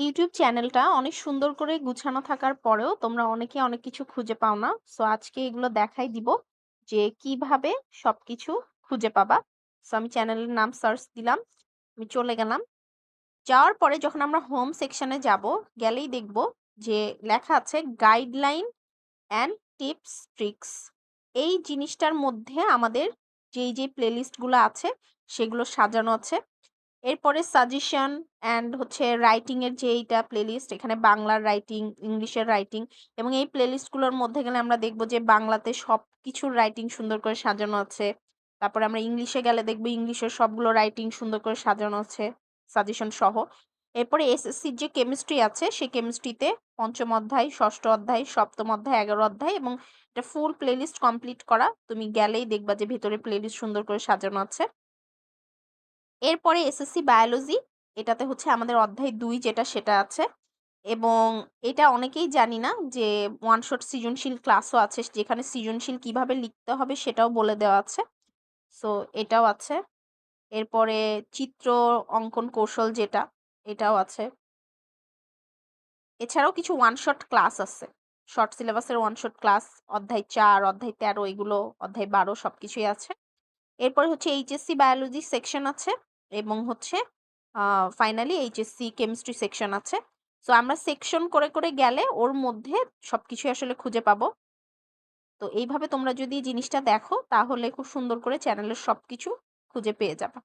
YouTube চ্যানেলটা অনেক সুন্দর করে গুছানো থাকার পরেও তোমরা অনেকে অনেক কিছু খুঁজে পাও না। সো আজকে এগুলো দেখাই দিব যে কীভাবে সবকিছু খুঁজে পাবা। সো আমি চ্যানেলের নাম সার্চ দিলাম। আমি চলে গেলাম। যাওয়ার পরে যখন আমরা হোম সেকশনে যাব, গেলেই দেখব যে লেখা আছে গাইডলাইন অ্যান্ড টিপস ট্রিক্স। এই জিনিসটার মধ্যে আমাদের যেই, যেই প্লেলিস্টগুলো আছে সেগুলো সাজানো আছে। এরপরে সাজেশন অ্যান্ড হচ্ছে রাইটিংয়ের যে এইটা প্লেলিস্ট এখানে বাংলার রাইটিং, ইংলিশের রাইটিং এবং এই প্লেলিস্টগুলোর মধ্যে গেলে আমরা দেখব যে বাংলাতে সব কিছুর রাইটিং সুন্দর করে সাজানো আছে। তারপরে আমরা ইংলিশে গেলে দেখব ইংলিশের সবগুলো রাইটিং সুন্দর করে সাজানো আছে সাজেশন সহ। এরপরে এসএসসির যে কেমিস্ট্রি আছে সেই কেমিস্ট্রিতে পঞ্চম অধ্যায়, ষষ্ঠ অধ্যায়, সপ্তম অধ্যায়, এগারো অধ্যায় এবং এটা ফুল প্লেলিস্ট কমপ্লিট করা। তুমি গেলেই দেখবা যে ভেতরে প্লেলিস্ট সুন্দর করে সাজানো আছে। এরপরে এসএসসি বায়োলজি, এটাতে হচ্ছে আমাদের অধ্যায় দুই যেটা সেটা আছে। এবং এটা অনেকেই জানি না যে ওয়ান শট সৃজনশীল ক্লাসও আছে, যেখানে সৃজনশীল কীভাবে লিখতে হবে সেটাও বলে দেওয়া আছে। সো এটাও আছে। এরপরে চিত্র অঙ্কন কৌশল যেটা, এটাও আছে। এছাড়াও কিছু ওয়ান শট ক্লাস আছে। শর্ট সিলেবাসের ওয়ান শট ক্লাস অধ্যায় চার, অধ্যায় তেরো, এগুলো অধ্যায় বারো সব কিছুই আছে। এরপরে হচ্ছে এইচএসসি বায়োলজি সেকশন আছে। এবং হচ্ছে ফাইনালি এইচএসসি কেমিস্ট্রি সেকশন আছে সো আমরা সেকশন করে করে গেলে ওর মধ্যে সব কিছু আসলে খুঁজে পাবো। তো এইভাবে তোমরা যদি জিনিসটা দেখো, তাহলে খুব সুন্দর করে চ্যানেলের সব কিছু খুঁজে পেয়ে যাবে।